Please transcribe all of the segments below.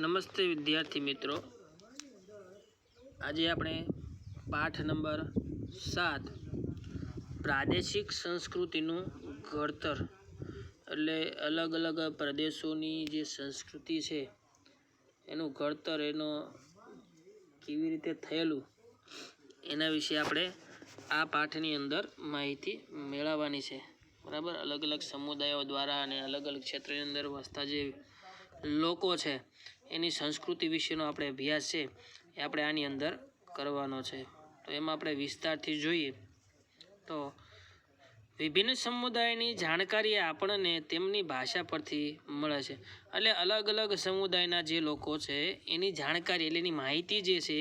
નમસ્તે વિદ્યાર્થી મિત્રો. આજે આપણે પાઠ નંબર સાત, પ્રાદેશિક સંસ્કૃતિનું ઘડતર. એટલે અલગ અલગ પ્રદેશોની જે સંસ્કૃતિ છે, એનું ઘડતર, એનો કેવી રીતે થયેલું, એના વિશે આપણે આ પાઠની અંદર માહિતી મેળવવાની છે. બરાબર? અલગ અલગ સમુદાયો દ્વારા અને અલગ અલગ ક્ષેત્રની અંદર વસતા જે લોકો છે એની સંસ્કૃતિ વિશેનો આપણે અભ્યાસ છે એ આપણે આની અંદર કરવાનો છે. તો એમાં આપણે વિસ્તારથી જોઈએ તો વિભિન્ન સમુદાયની જાણકારી આપણને તેમની ભાષા પરથી મળે છે. એટલે અલગ અલગ સમુદાયના જે લોકો છે, એની જાણકારી એટલે એની માહિતી જે છે,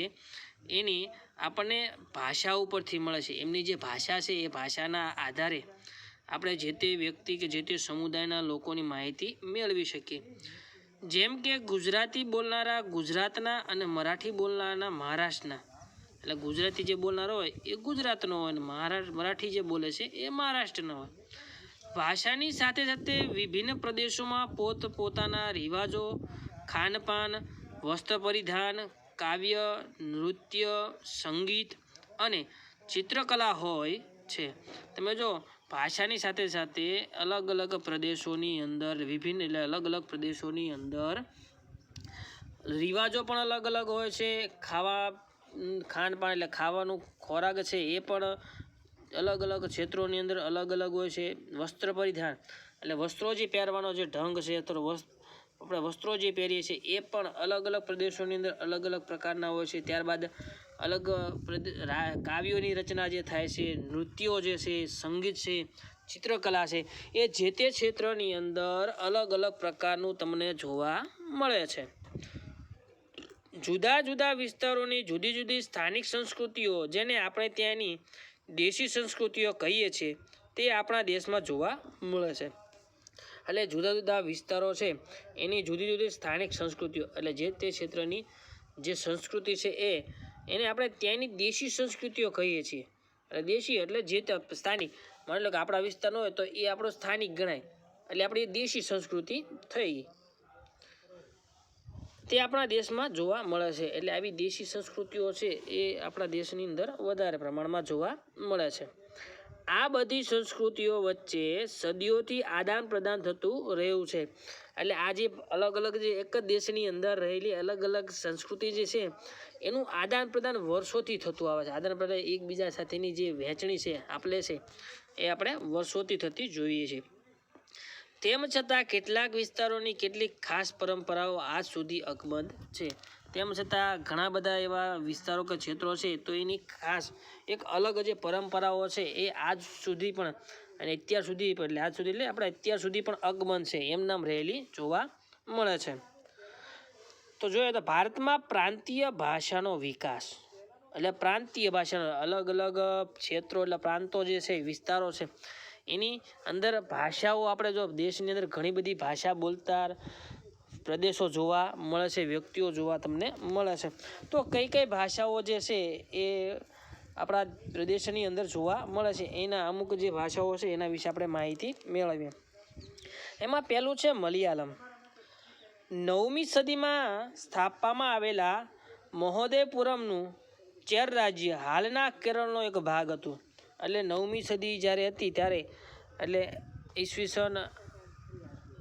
એની આપણને ભાષા ઉપરથી મળે છે. એમની જે ભાષા છે, એ ભાષાના આધારે આપણે જે તે વ્યક્તિ કે જે તે સમુદાયના લોકોની માહિતી મેળવી શકીએ. જેમ કે ગુજરાતી બોલનારા ગુજરાતના અને મરાઠી બોલનારા મહારાષ્ટ્રના. એટલે ગુજરાતી જે બોલનારો હોય, એ ગુજરાતનો હોય અને મહારાષ્ટ્ર મરાઠી જે બોલે છે, એ મહારાષ્ટ્રનો હોય. ભાષાની સાથે સાથે વિભિન્ન પ્રદેશોમાં પોત, પોતાના રિવાજો, ખાનપાન, વસ્ત્ર પરિધાન, કાવ્ય, નૃત્ય, સંગીત અને ચિત્રકલા હોય છે. તમે જો, ભાષાની સાથે સાથે અલગ અલગ પ્રદેશોની અંદર, વિભિન્ન એટલે અલગ અલગ પ્રદેશોની અંદર રિવાજો પણ અલગ અલગ હોય છે. ખાવા ખાનપાન એટલે ખાવાનું ખોરાક છે એ પણ અલગ અલગ ક્ષેત્રોની અંદર અલગ અલગ હોય છે. વસ્ત્ર પરિધાન એટલે વસ્ત્રો જે પહેરવાનો જે ઢંગ છે, અથવા વસ્ આપણે વસ્ત્રો જે પહેરીએ છીએ, એ પણ અલગ અલગ પ્રદેશોની અંદર અલગ અલગ પ્રકારના હોય છે. ત્યારબાદ અલગ કાવ્યોની રચના જે થાય છે, નૃત્યો જે છે, સંગીત છે, ચિત્રકલા છે, એ જે તે ક્ષેત્રની અંદર અલગ અલગ પ્રકારનું તમને જોવા મળે છે. જુદા જુદા વિસ્તારોની જુદી જુદી સ્થાનિક સંસ્કૃતિઓ, જેને આપણે ત્યાંની દેશી સંસ્કૃતિઓ કહીએ છીએ, તે આપણા દેશમાં જોવા મળે છે. એટલે જુદા જુદા વિસ્તારો છે, એની જુદી જુદી સ્થાનિક સંસ્કૃતિઓ. એટલે જે તે ક્ષેત્રની જે સંસ્કૃતિ છે એ, એને આપણે ત્યાંની દેશી સંસ્કૃતિઓ કહીએ છીએ. એટલે દેશી એટલે જે તે સ્થાનિક. માની લો કે આપણા વિસ્તારનો હોય તો એ આપણો સ્થાનિક ગણાય. એટલે આપણી દેશી સંસ્કૃતિ થઈ તે આપણા દેશમાં જોવા મળે છે. એટલે આવી દેશી સંસ્કૃતિઓ છે એ આપણા દેશની અંદર વધારે પ્રમાણમાં જોવા મળે છે. આ બધી સંસ્કૃતિઓ વચ્ચે સદીઓથી આદાન પ્રદાન થતું રહ્યું છે. એટલે આ જે અલગ અલગ જે એક જ દેશની અંદર રહેલી અલગ અલગ સંસ્કૃતિ જે છે, એનું આદાન પ્રદાન વર્ષોથી થતું આવે છે. આદાન પ્રદાન એકબીજા સાથેની જે વહેંચણી છે, આપલે છે, એ આપણે વર્ષોથી થતી જોઈએ છીએ તેમ છતાં કેટલાક વિસ્તારોની કેટલીક ખાસ પરંપરાઓ આજ સુધી અકબંધ છે. તેમ છતાં ઘણા બધા એવા વિસ્તારો કે ક્ષેત્રો છે, તો એની ખાસ એક અલગ જે પરંપરાઓ છે એ આજ સુધી પણ અને અત્યાર સુધી એટલે આજ સુધી એટલે આપણે અત્યાર સુધી પણ અગમન છે, એમ નામ રહેલી જોવા મળે છે. તો જોઈએ તો ભારતમાં પ્રાંતીય ભાષાનો વિકાસ. એટલે પ્રાંતીય ભાષાનો અલગ અલગ ક્ષેત્રો એટલે પ્રાંતો જે છે, વિસ્તારો છે, એની અંદર ભાષાઓ આપણે જો દેશની અંદર ઘણી બધી ભાષા બોલતા પ્રદેશો જોવા મળે છે, વ્યક્તિઓ જોવા તમને મળે છે. તો કઈ કઈ ભાષાઓ જે છે એ આપણા પ્રદેશની અંદર જોવા મળે છે? એના અમુક જે ભાષાઓ છે એના વિશે આપણે માહિતી મેળવીએ. એમાં પહેલું છે મલયાલમ. નવમી સદીમાં સ્થાપવામાં આવેલા મહોદયપુરમનું ચેર રાજ્ય હાલના કેરળનો એક ભાગ હતું. એટલે નવમી સદી જ્યારે હતી ત્યારે એટલે ઈસવીસન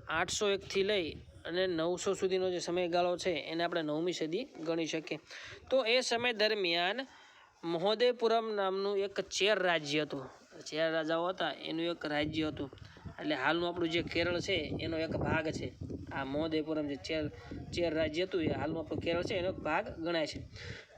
આઠસો એકથી લઈ અને નવસો સુધીનો જે સમયગાળો છે એને આપણે નવમી સદી ગણી શકીએ. તો એ સમય દરમિયાન મહોદયપુરમ નામનું એક ચેર રાજ્ય હતું. ચેર રાજાઓ હતા, એનું એક રાજ્ય હતું. એટલે હાલનું આપણું જે કેરળ છે, એનો એક ભાગ છે. આ મહોદયપુરમ જે ચેર ચેર રાજ્ય હતું, એ હાલનું આપણું કેરળ છે, એનો એક ભાગ ગણાય છે.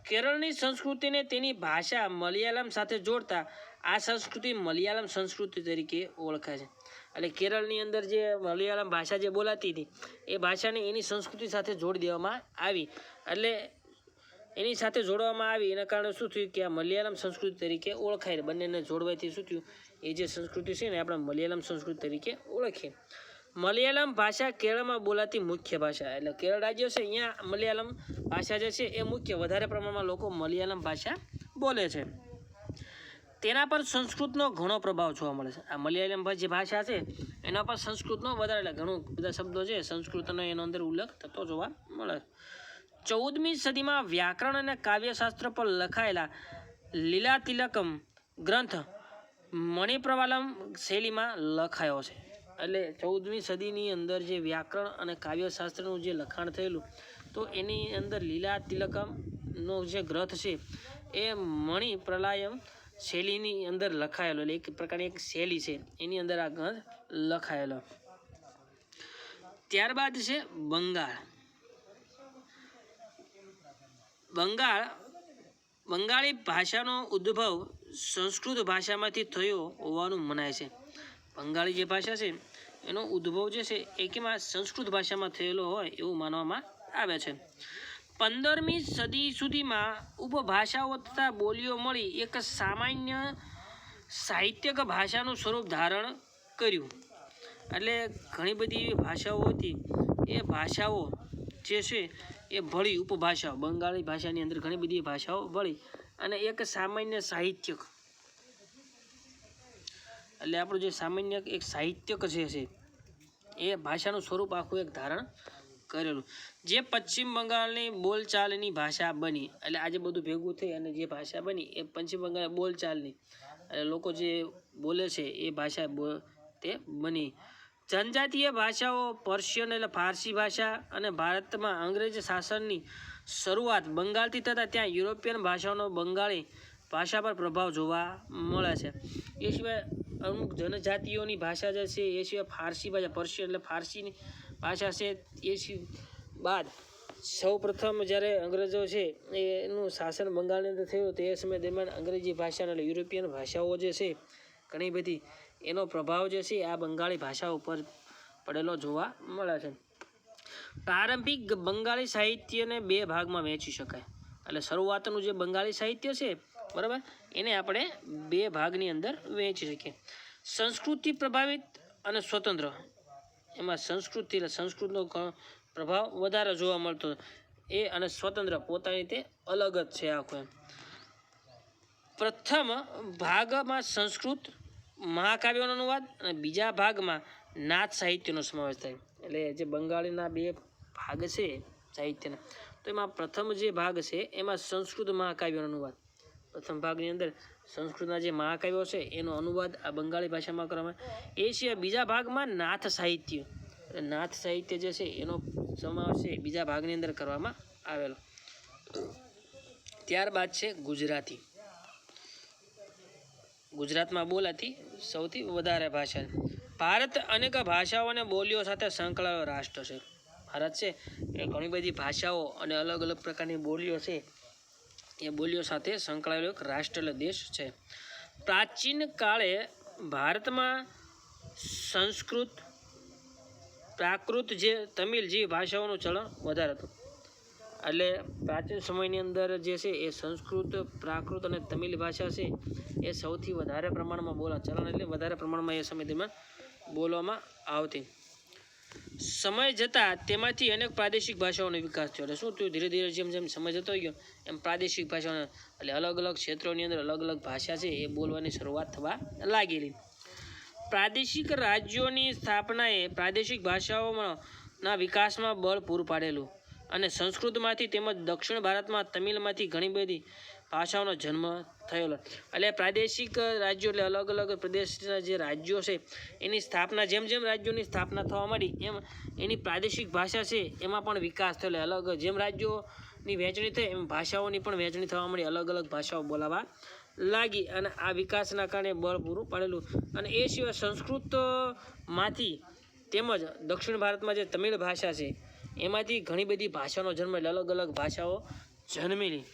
કેરળની સંસ્કૃતિને તેની ભાષા મલયાલમ સાથે જોડતા આ સંસ્કૃતિ મલયાલમ સંસ્કૃતિ તરીકે ઓળખાય છે. એટલે કેરળની અંદર જે મલયાલમ ભાષા જે બોલાતી હતી, એ ભાષાને એની સંસ્કૃતિ સાથે જોડી દેવામાં આવી. એટલે એની સાથે જોડવામાં આવી, એના કારણે શું થયું કે આ મલયાલમ સંસ્કૃતિ તરીકે ઓળખાય. બંનેને જોડવાથી શું થયું? એ જે સંસ્કૃતિ છે ને આપણે મલયાલમ સંસ્કૃતિ તરીકે ઓળખીએ. મલયાલમ ભાષા કેરળમાં બોલાતી મુખ્ય ભાષા. એટલે કેરળ રાજ્ય છે, અહીંયા મલયાલમ ભાષા જે છે, એ મુખ્ય. વધારે પ્રમાણમાં લોકો મલયાલમ ભાષા બોલે છે. તેના પર સંસ્કૃતનો ઘણો પ્રભાવ જોવા મળે છે. આ મલયાલમ જે ભાષા છે, એના પર સંસ્કૃતનો વધારે ઘણું બધા શબ્દો છે, સંસ્કૃતનો એનો અંદર ઉલ્લેખ થતો જોવા મળે. ચૌદમી સદીમાં વ્યાકરણ અને કાવ્યશાસ્ત્ર પર લખાયેલા લીલા તિલકમ ગ્રંથ મણિપ્રવાલમ શૈલીમાં લખાયો છે. એટલે ચૌદમી સદીની અંદર જે વ્યાકરણ અને કાવ્યશાસ્ત્રનું જે લખાણ થયેલું, તો એની અંદર લીલા તિલકમનો જે ગ્રંથ છે, એ મણિ પ્રલાયમ શૈલીની અંદર લખાયેલો એટલે એક પ્રકારની એક શૈલી છે, એની અંદર આ ગ્રંથ લખાયેલો. ત્યારબાદ છે બંગાળ. બંગાળ, બંગાળી ભાષાનો ઉદ્ભવ સંસ્કૃત ભાષામાંથી થયો હોવાનું મનાય છે. બંગાળી જે ભાષા છે, એનો ઉદ્ભવ જે છે, એ કેમાં સંસ્કૃત ભાષામાં થયેલો હોય એવું માનવામાં આવે છે. પંદરમી સદી સુધીમાં ઉપભાષાઓ તથા બોલીઓ મળી એક સામાન્ય સાહિત્યક ભાષાનું સ્વરૂપ ધારણ કર્યું. એટલે ઘણી બધી એવી ભાષાઓ હતી. એ ભાષાઓ જે છે એ ભળી ઉપભાષાઓ, બંગાળી ભાષાની અંદર ઘણી બધી ભાષાઓ ભળી અને એક સામાન્ય સાહિત્યક. એટલે આપણું જે સામાન્ય એક સાહિત્યક જે છે એ ભાષાનું સ્વરૂપ આખું એક ધારણ કરેલું. જે પશ્ચિમ બંગાળની બોલચાલની ભાષા બની, એટલે આજે બધું ભેગું થઈ અને જે ભાષા બની એ પશ્ચિમ બંગાળ બોલચાલની. એટલે લોકો જે બોલે છે એ ભાષા તે બની. જનજાતીય ભાષાઓ પર્શિયન એટલે ફારસી ભાષા અને ભારતમાં અંગ્રેજ શાસનની શરૂઆત બંગાળથી થતાં ત્યાં યુરોપિયન ભાષાઓનો બંગાળી ભાષા પર પ્રભાવ જોવા મળે છે. એ સિવાય અમુક જનજાતિઓની ભાષા જે છે એ સિવાય ફારસી ભાષા, પર્શિયન એટલે ફારસીની ભાષા છે એ સિ- બાદ. સૌ પ્રથમ જ્યારે અંગ્રેજો છે એનું શાસન બંગાળની અંદર થયું, તે સમય દરમિયાન અંગ્રેજી ભાષા એટલે યુરોપિયન ભાષાઓ જે છે, ઘણી બધી, એનો પ્રભાવ જે છે, આ બંગાળી ભાષા ઉપર પડેલો જોવા મળે છે. પ્રારંભિક બંગાળી સાહિત્યને બે ભાગમાં વહેંચી શકાય. એટલે શરૂઆતનું જે બંગાળી સાહિત્ય છે, બરાબર, એને આપણે બે ભાગની અંદર વહેંચી શકીએ. સંસ્કૃતિ પ્રભાવિત અને સ્વતંત્ર. એમાં સંસ્કૃતથી સંસ્કૃતનો પ્રભાવ વધારે જોવા મળતો એ અને સ્વતંત્ર પોતાની રીતે અલગ જ છે આખું એમ. પ્રથમ ભાગમાં સંસ્કૃત મહાકાવ્યોનો અનુવાદ અને બીજા ભાગમાં નાથ સાહિત્યનો સમાવેશ થાય. એટલે જે બંગાળીના બે ભાગ છે સાહિત્યના, તો એમાં પ્રથમ જે ભાગ છે એમાં સંસ્કૃત મહાકાવ્યોનો અનુવાદ પ્રથમ ભાગની અંદર સંસ્કૃતના જે મહાકાવ્યો છે, એનો અનુવાદ આ બંગાળી ભાષામાં કરવામાં એ સિવાય બીજા ભાગમાં નાથ સાહિત્ય. નાથ સાહિત્ય જે છે, એનો સમાવેશ છે બીજા ભાગની અંદર કરવામાં આવેલો. ત્યારબાદ છે ગુજરાતી. ગુજરાતમાં બોલાતી સૌથી વધારે ભાષા ભારત અનેક ભાષાઓ અને બોલીઓ સાથે સંકળાયેલો રાષ્ટ્ર છે. ભારત છે એ ઘણી બધી ભાષાઓ અને અલગ અલગ પ્રકારની બોલીઓ છે. એ બોલીઓ સાથે સંકળાયેલો એક રાષ્ટ્ર દેશ છે. પ્રાચીન કાળે ભારતમાં સંસ્કૃત, પ્રાકૃત જે તમિલ જે ભાષાઓનું ચલણ વધારે હતું. એટલે પ્રાચીન સમયની અંદર જે છે એ સંસ્કૃત, પ્રાકૃત અને તમિલ ભાષા છે એ સૌથી વધારે પ્રમાણમાં બોલા ચલણ એટલે વધારે પ્રમાણમાં એ સમય બોલવામાં આવતી. સમય જતાં તેમાંથી અનેક પ્રાદેશિક ભાષાઓનો વિકાસ થયો. એટલે શું થયું? ધીરે ધીરે જેમ જેમ સમય જતો ગયો, એમ પ્રાદેશિક ભાષાઓનો, એટલે અલગ અલગ ક્ષેત્રોની અંદર અલગ અલગ ભાષા છે, એ બોલવાની શરૂઆત થવા લાગેલી. પ્રાદેશિક રાજ્યોની સ્થાપનાએ પ્રાદેશિક ભાષાઓના વિકાસમાં બળ પૂરું પાડેલું અને સંસ્કૃતમાંથી તેમજ દક્ષિણ ભારતમાં તમિલમાંથી ઘણી બધી ભાષાઓનો જન્મ થયેલો. એટલે પ્રાદેશિક રાજ્યો એટલે અલગ અલગ પ્રદેશના જે રાજ્યો છે, એની સ્થાપના, જેમ જેમ રાજ્યોની સ્થાપના થવા માંડી, એમ એની પ્રાદેશિક ભાષા છે, એમાં પણ વિકાસ થયેલો અલગ જેમ રાજ્યોની વહેંચણી થઈ, એમ ભાષાઓની પણ વહેંચણી થવા માંડી, અલગ અલગ ભાષાઓ બોલાવા લાગી અને આ વિકાસના કારણે બળ પૂરું પાડેલું. અને એ સિવાય સંસ્કૃતમાંથી તેમજ દક્ષિણ ભારતમાં જે તમિળ ભાષા છે, એમાંથી ઘણી બધી ભાષાનો જન્મ, એટલે અલગ અલગ ભાષાઓ જન્મેલી.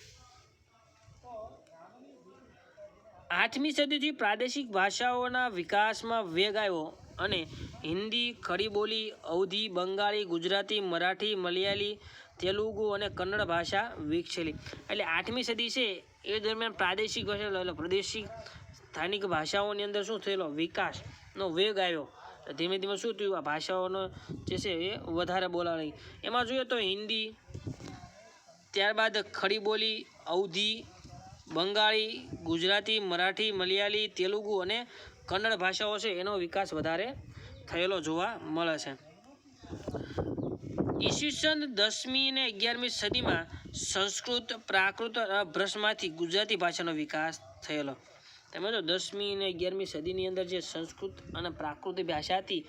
આઠમી સદીથી પ્રાદેશિક ભાષાઓના વિકાસમાં વેગ આવ્યો અને હિન્દી, ખડી બોલી, અવધી, બંગાળી, ગુજરાતી, મરાઠી, મલયાલી, તેલુગુ અને કન્નડ ભાષા વિકસેલી. એટલે આઠમી સદી છે એ દરમિયાન પ્રાદેશિક ભાષા એટલે પ્રાદેશિક સ્થાનિક ભાષાઓની અંદર શું થયેલો? વિકાસનો વેગ આવ્યો. ધીમે ધીમે શું થયું? આ ભાષાઓનો જે છે એ વધારે બોલાણી એમાં જોઈએ તો હિન્દી, ત્યારબાદ ખડી બોલી, અવધી બંગાળી, ગુજરાતી, મરાઠી, મલયાલી, તેલુગુ અને કન્નડ ભાષાઓ છે, એનો વિકાસ વધારે થયેલો જોવા મળે છે. ઈસવીસન દસમી અને અગિયારમી સદીમાં સંસ્કૃત, પ્રાકૃત ભ્રષ્ટમાંથી ગુજરાતી ભાષાનો વિકાસ થયેલો. તમે જો દસમી અને અગિયારમી સદીની અંદર જે સંસ્કૃત અને પ્રાકૃત ભાષા હતી,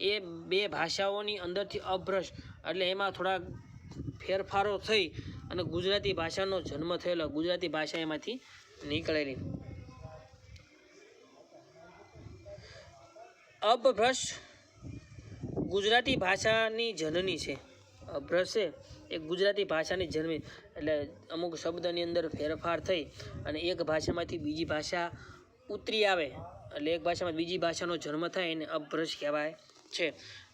એ બે ભાષાઓની અંદરથી અભ્રશ એટલે એમાં થોડા ફેરફારો થઈ અને ગુજરાતી ભાષાનો જન્મ થયેલો ગુજરાતી ભાષા એમાંથી નીકળેલી. અપભ્રશ ગુજરાતી ભાષાની જનની છે. અભ્રશે એ ગુજરાતી ભાષાની જન્મી, એટલે અમુક શબ્દની અંદર ફેરફાર થઈ અને એક ભાષામાંથી બીજી ભાષા ઉતરી આવે, એટલે એક ભાષામાં બીજી ભાષાનો જન્મ થાય એને અભ્રશ કહેવાય છે.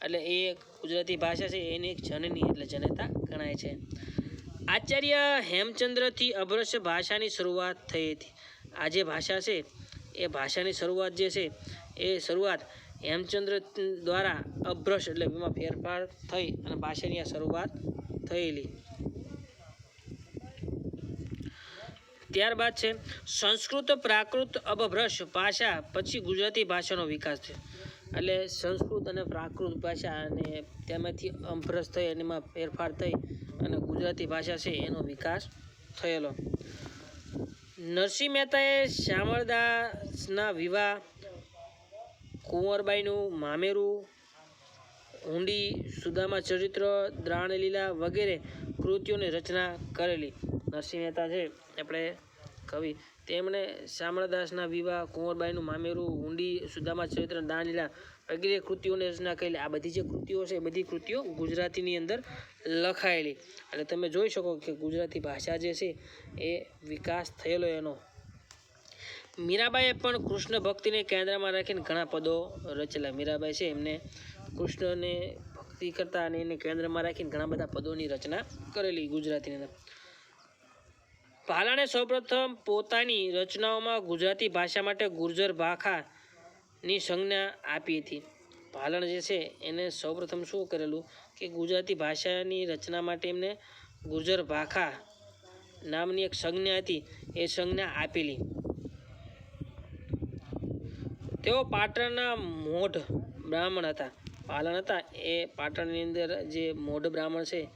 એટલે એ ગુજરાતી ભાષા છે, એની એક જનની, એટલે જનતા ગણાય છે. આચાર્ય હેમચંદ્રથી અભ્રશ ભાષાની શરૂઆત થઈ હતી. આ જે ભાષા છે, એ ભાષાની શરૂઆત જે છે, એ શરૂઆત હેમચંદ્ર દ્વારા અભ્રશ એટલે એમાં ફેરફાર થઈ અને ભાષાની આ શરૂઆત થયેલી. ત્યારબાદ છે, સંસ્કૃત પ્રાકૃત અભભ્રશ ભાષા પછી ગુજરાતી ભાષાનો વિકાસ છે એટલે સંસ્કૃત અને પ્રાકૃત ભાષા અને તેમાંથી અભ્રશ થઈ અને એમાં ફેરફાર થઈ ગુજરાતી ભાષા છે, એનો વિકાસ થયેલો. નરસિંહ મહેતાએ શામળદાસના વિવાહ, કુંવરબાઈનું મામેરું હુંડી સુદામા ચરિત્ર, દ્રાણલીલા વગેરે કૃતિઓની રચના કરેલી નરસિંહ મહેતા છે. આપણે કવિ તેમણે શામળદાસના વિવાહ, કુંવરબાઈનું મામેરું હુંડી સુદામા ચરિત્ર દાનલીલા વગેરે કૃતિઓની રચના કરેલી આ બધી જે કૃતિઓ છે, એ બધી કૃતિઓ ગુજરાતીની અંદર લખાયેલી. અને તમે જોઈ શકો કે ગુજરાતી ભાષા જે છે, એ વિકાસ થયેલો એનો. મીરાબાઈએ પણ કૃષ્ણ ભક્તિને કેન્દ્રમાં રાખીને ઘણા પદો રચેલા. મીરાબાઈ છે, એમને કૃષ્ણને ભક્તિ કરતા અને એને કેન્દ્રમાં રાખીને ઘણા બધા પદોની રચના કરેલી ગુજરાતીની અંદર. ભાલાણે સૌપ્રથમ પોતાની રચનાઓમાં ગુજરાતી ભાષા માટે ગુર્જર ભાષાની સંજ્ઞા આપી હતી. ભાલણ જે છે એને સૌપ્રથમ શું કરેલું કે ગુજરાતી ભાષાની રચના માટે એમને ગુર્જર ભાખા નામની એક સંજ્ઞા હતી, એ સંજ્ઞા આપેલી. તેઓ પાટણના મોઢ બ્રાહ્મણ હતા. પાલણ હતા, એ પાટણની અંદર જે મોઢ બ્રાહ્મણ છે,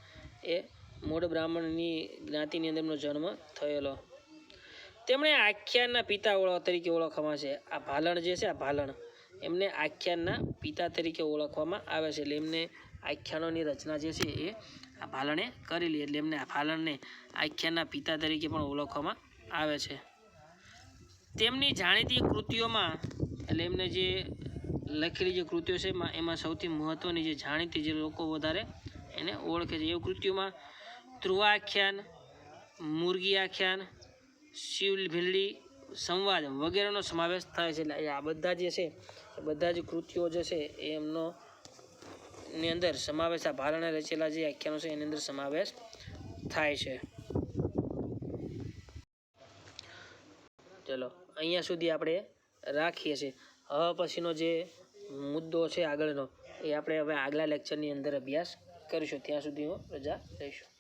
એ મોઢ બ્રાહ્મણની જ્ઞાતિની અંદર એમનો જન્મ થયેલો. તેમણે આખ્યાનના પિતા તરીકે ઓળખવામાં છે. આ ભાલણ જે છે, આ ભાલણ, એમને આખ્યાનના પિતા તરીકે ઓળખવામાં આવે છે. એટલે એમને આખ્યાનોની રચના જે છે એ આ ભાલણે કરેલી. એટલે એમને આ ભાલણને આખ્યાનના પિતા તરીકે પણ ઓળખવામાં આવે છે. તેમની જાણીતી કૃતિઓમાં, એટલે એમને જે લખેલી જે કૃતિઓ છે, એમાં એમાં સૌથી મહત્ત્વની જે જાણીતી જે લોકો વધારે એને ઓળખે છે. એ કૃતિઓમાં ધ્રુવાખ્યાન મુરગી આખ્યાન શિવ ભીલડી સંવાદ વગેરેનો સમાવેશ થાય છે. એટલે આ બધા જે છે બધા જ કૃતિઓ જે છે, એ એમનો, ની અંદર સમાવેશ, આ ભારણે રચેલા જે આખ્યાનો છે, એની અંદર સમાવેશ થાય છે. ચલો, અહીંયા સુધી આપણે રાખીએ છીએ. હવે પછીનો જે મુદ્દો છે આગળનો, એ આપણે હવે આગલા લેક્ચરની અંદર અભ્યાસ કરીશું. ત્યાં સુધી હું રજા લઈશું.